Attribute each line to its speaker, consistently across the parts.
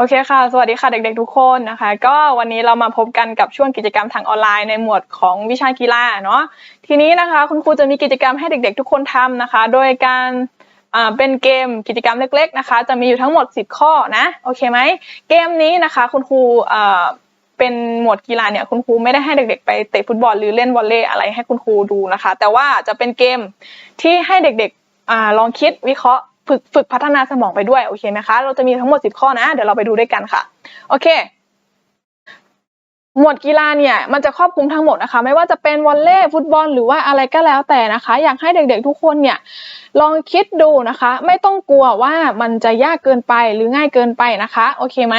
Speaker 1: โอเคค่ะ สวัสดีค่ะเด็กๆทุกคนนะคะ ก็วันนี้เรามาพบกันกับช่วงกิจกรรมทางออนไลน์ในหมวดของวิชากีฬาเนาะ ทีนี้นะคะคุณครูจะมีกิจกรรมให้เด็กๆทุกคนทำนะคะ โดยการอ่าเป็นเกมกิจกรรมเล็ก ๆนะคะ จะมีอยู่ทั้งหมด 10 ข้อนะ โอเคไหม เกมนี้นะคะคุณครูอ่าเป็นหมวดกีฬาเนี่ยคุณครูไม่ได้ให้เด็ก ๆ ไปเตะฟุตบอลหรือเล่นวอลเลย์อะไรให้คุณครูดูนะคะ แต่ว่าจะเป็นเกมที่ให้เด็กๆอ่าลองคิดวิเคราะห์ ฝึกฝึกพัฒนาสมองไปด้วยโอเคไหมคะ เราจะมีทั้งหมด 10 ข้อนะ เดี๋ยวเราไปดูด้วยกันค่ะ โอเค หมวดกีฬาเนี่ยมันจะครอบคลุมทั้งหมดนะคะ ไม่ว่าจะเป็นวอลเลย์ฟุตบอลหรือว่าอะไรก็แล้วแต่นะคะ อยากให้เด็กๆทุกคนเนี่ยลองคิดดูนะคะ ไม่ต้องกลัวว่ามันจะยากเกินไปหรือง่ายเกินไปนะคะ โอเคไหม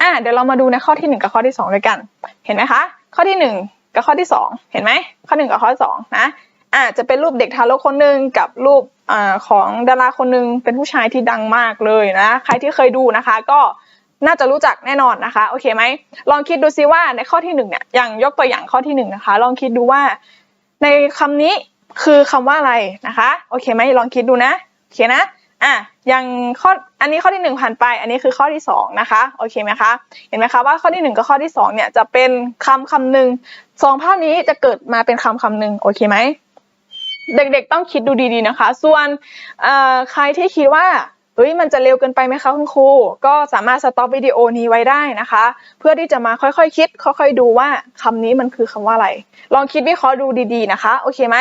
Speaker 1: อะเดี๋ยวเรามาดูในข้อที่หนึ่งกับข้อที่สองด้วยกัน เห็นไหมคะ ข้อที่หนึ่งกับข้อที่สองเห็นไหมข้อหนึ่งกับข้อที่สองนะอะจะเป็นรูปเด็กทารกคนหนึ่งกับรูป อของดาราคนหนึ่งเป็นผู้ชายที่ดังมากเลยนะ ใครที่เคยดูนะคะ ก็น่าจะรู้จักแน่นอนนะคะ โอเคไหมลองคิดดูซิว่าในข้อที่หนึ่งเนี่ยอย่างยกตัวอย่างข้อที่หนึ่งนะคะ ลองคิดดูว่า ในคำนี้คือคำว่าอะไรนะคะ โอเคไหมลองคิดดูนะโอเคนะอะอย่างข้ออันนี้ข้อที่หนึ่งผ่านไป อันนี้คือข้อที่สองนะคะโอเคไหมคะเห็นไหมคะว่าข้อที่หนึ่งกับข้อที่สองเนี่ยจะเป็นคำคำหนึ่งสองภาพนี้จะเกิดมาเป็นคำคำหนึ่งโอเคไหม เด็กๆต้องคิดดูดีๆนะคะ ส่วนใครที่คิดว่าเฮ้ยมันจะเร็วเกินไปไหมคะคุณครู ก็สามารถสต็อปวิดีโอนี้ไว้ได้นะคะ เพื่อที่จะมาค่อยๆคคิด ค่อยๆดูว่าคำนี้มันคือคำว่าอะไร ลองคิดวิเคราะห์ดูดีๆนะคะ โอเคไหม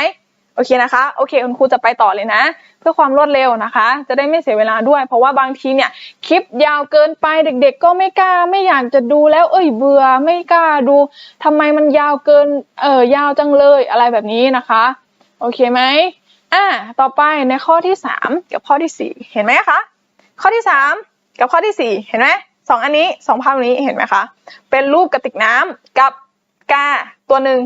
Speaker 1: โอเคนะคะ โอเคคุณครูจะไปต่อเลยนะ เพื่อความรวดเร็วนะคะ จะได้ไม่เสียเวลาด้วย เพราะว่าบางทีเนี่ยคลิปยาวเกินไปเด็ก ๆ ก็ไม่กล้าไม่อยากจะดูแล้ว เอ้ยเบื่อไม่กล้าดูทำไมมันยาวเกินเออยาวจังเลยอะไรแบบนี้นะคะ โอเคไหมอะต่อไปในข้อที่สามกับข้อที่สี่เห็นไหมคะ ข้อที่สามกับข้อที่สี่เห็นไหมสองอันนี้สองภาพนี้เห็นไหมคะ เป็นรูปกระติกน้ำกับกาตัวหนึ่ง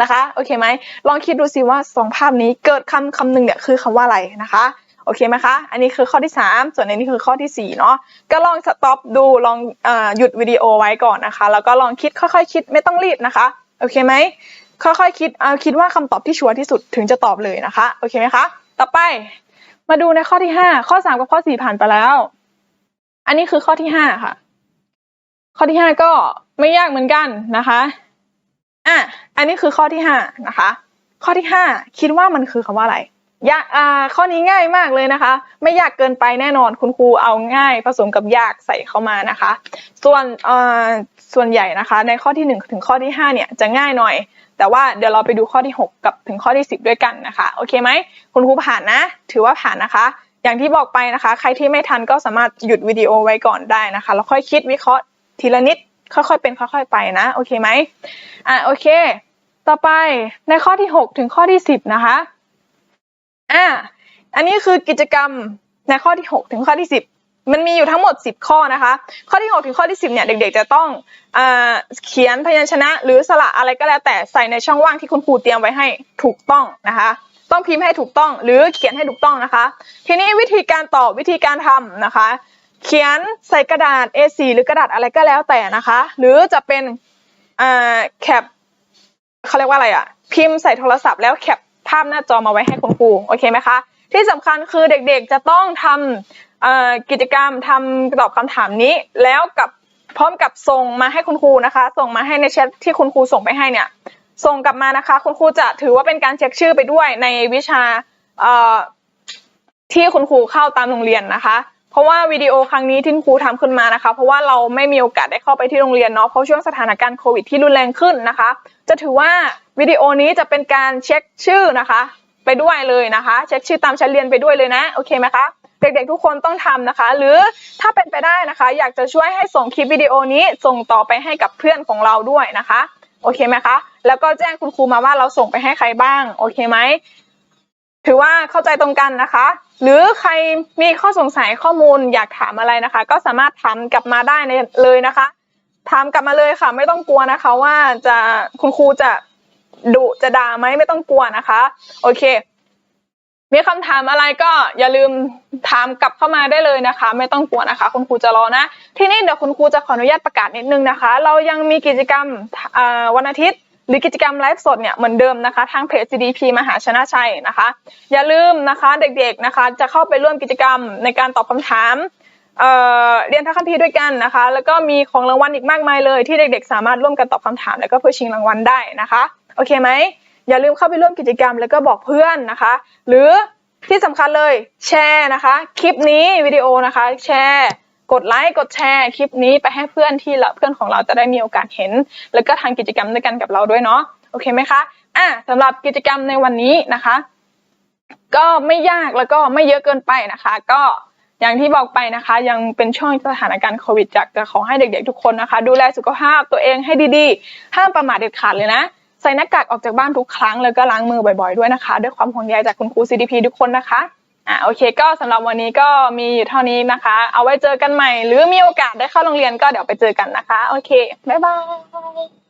Speaker 1: นะคะโอเคไหมลองคิดดูสิว่าสองภาพนี้เกิดคำคำหนึ่งเนี่ยคือคำว่าอะไรนะคะโอเคไหมคะอันนี้คือข้อที่สามส่วนอันนี้คือข้อที่สี่เนาะก็ลองสต็อปดูลองเอ่อหยุดวิดีโอไว้ก่อนนะคะ แล้วก็ลองคิดค่อยๆ คิดไม่ต้องรีบนะคะโอเคไหม ค่อยๆคิดเอาคิดว่าคำตอบที่ชัวร์ที่สุดถึงจะตอบเลยนะคะโอเคไหมคะต่อไปมาดูในข้อที่ห้าข้อสามกับข้อสี่ผ่านไปแล้ว อันนี้คือข้อที่ห้าค่ะ ข้อที่ห้าก็ไม่ยากเหมือนกันนะคะอะอันนี้คือข้อที่ห้านะคะ ข้อที่ห้าคิดว่ามันคือคำว่าอะไรยากอ่าข้อนี้ง่ายมากเลยนะคะ ไม่ยากเกินไปแน่นอนคุณครูเอาง่าย ผสมกับยากใส่เข้ามานะคะ ส่วนอ่าส่วนใหญ่นะคะ ในข้อที่หนึ่งถึงข้อที่ห้าเนี่ยจะง่ายหน่อย แต่ว่าเดี๋ยวเราไปดูข้อที่ 6 กับถึงข้อที่ 10 ด้วยกันนะคะ โอเคไหมคุณครูผ่านนะ ถือว่าผ่านนะคะ อย่างที่บอกไปนะคะ ใครที่ไม่ทันก็สามารถหยุดวิดีโอไว้ก่อนได้นะคะแล้วค่อยคิดวิเคราะห์ทีละนิด ค่อยๆ เป็นค่อยๆ ไปนะ โอเคไหมอะโอเค ต่อไปในข้อที่ 6 ถึงข้อที่ 10 นะคะอะอันนี้คือกิจกรรมในข้อที่ 6 ถึงข้อที่ 10 มันมีอยู่ทั้งหมด 10 ข้อนะคะ ข้อที่ 6 ถึงข้อที่ 10เนี่ยเด็กๆ จะต้องอ่าเขียนพยัญชนะ หรือสระอะไรก็แล้วแต่ใส่ในช่องว่างที่คุณครูเตรียมไว้ให้ถูกต้องนะคะ ต้องพิมพ์ให้ถูกต้องหรือเขียนให้ถูกต้องนะคะ ทีนี้วิธีการตอบวิธีการทำนะคะ เขียนใส่กระดาษ A4 หรือกระดาษอะไรก็แล้วแต่นะคะ หรือจะเป็นแคปเขาเรียกว่าอะไรอะพิมพ์ใส่โทรศัพท์แล้วแคปภาพหน้าจอมาไว้ให้คุณครูโอเคไหมคะที่สำคัญคือเด็กๆจะต้องทำเอ่อ กิจกรรมทำตอบคำถามนี้ แล้วกับพร้อมกับส่งมาให้คุณครูนะคะ ส่งมาให้ในแชทที่คุณครูส่งไปให้เนี่ย ส่งกลับมานะคะ คุณครูจะถือว่าเป็นการเช็คชื่อไปด้วยในวิชาที่คุณครูเข้าตามโรงเรียนนะคะ เพราะว่าวิดีโอครั้งนี้ที่คุณครูทำขึ้นมานะคะ เพราะว่าเราไม่มีโอกาสได้เข้าไปที่โรงเรียนเนาะเพราะช่วงสถานการณ์โควิดที่รุนแรงขึ้นนะคะ จะถือว่าวิดีโอนี้จะเป็นการเช็คชื่อนะคะ ไปด้วยเลยนะคะ เช็คชื่อตามชั้นเรียนไปด้วยเลยนะโอเคไหมคะ เด็กๆทุกคนต้องทำนะคะ หรือถ้าเป็นไปได้นะคะ อยากจะช่วยให้ส่งคลิปวิดีโอนี้ส่งต่อไปให้กับเพื่อนของเราด้วยนะคะโอเคไหมคะแล้วก็แจ้งคุณครูมาว่าเราส่งไปให้ใครบ้างโอเคไหมถือว่าเข้าใจตรงกันนะคะ หรือใครมีข้อสงสัยข้อมูลอยากถามอะไรนะคะ ก็สามารถถามกลับมาได้เลยนะคะถามกลับมาเลยค่ะ ไม่ต้องกลัวนะคะ ว่าจะคุณครูจะดุจะด่าไหมไม่ต้องกลัวนะคะ โอเค มีคำถามอะไรก็อย่าลืมถามกลับเข้ามาได้เลยนะคะ ไม่ต้องกลัวนะคะ คุณครูจะรอนะ ทีนี้เดี๋ยวคุณครูจะขออนุญาตประกาศนิดนึงนะคะ เรายังมีกิจกรรมวันอาทิตย์ หรือกิจกรรมไลฟ์สดเนี่ยเหมือนเดิมนะคะ ทางเพจ CDP มหาชนะชัยนะคะ อย่าลืมนะคะเด็กๆนะคะ จะเข้าไปร่วมกิจกรรมในการตอบคำถามเเรียนทักคัมภีร์ด้วยกันนะคะ แล้วก็มีของรางวัลอีกมากมายเลย ที่เด็กๆ สามารถร่วมกันตอบคำถาม แล้วก็เพื่อชิงรางวัลได้นะคะ โอเคไหม อย่าลืมเข้าไปร่วมกิจกรรมแล้วก็บอกเพื่อนนะคะ หรือที่สำคัญเลยแชร์นะคะ คลิปนี้วิดีโอนะคะ แชร์กดไลค์กดแชร์คลิปนี้ไปให้เพื่อนที่เราเพื่อนของเราจะได้มีโอกาสเห็น แล้วก็ทำกิจกรรมด้วยกันกับเราด้วยเนาะโอเคไหมคะอะสำหรับกิจกรรมในวันนี้นะคะ ก็ไม่ยากแล้วก็ไม่เยอะเกินไปนะคะ ก็อย่างที่บอกไปนะคะ ยังเป็นช่วงสถานการณ์โควิดจากจะขอให้เด็กๆทุกคนนะคะ ดูแลสุขภาพตัวเองให้ดีๆ ห้ามประมาทเด็ดขาดเลยนะ ใส่หน้ากากออกจากบ้านทุกครั้ง แล้วก็ล้างมือบ่อยๆด้วยนะคะ ด้วยความห่วงใยจากคุณครู CDP ทุกคนนะคะอ่าโอเคก็สำหรับวันนี้ก็มีอยู่เท่านี้นะคะ เอาไว้เจอกันใหม่ หรือมีโอกาสได้เข้าโรงเรียนก็เดี๋ยวไปเจอกันนะคะ โอเคบ๊ายบาย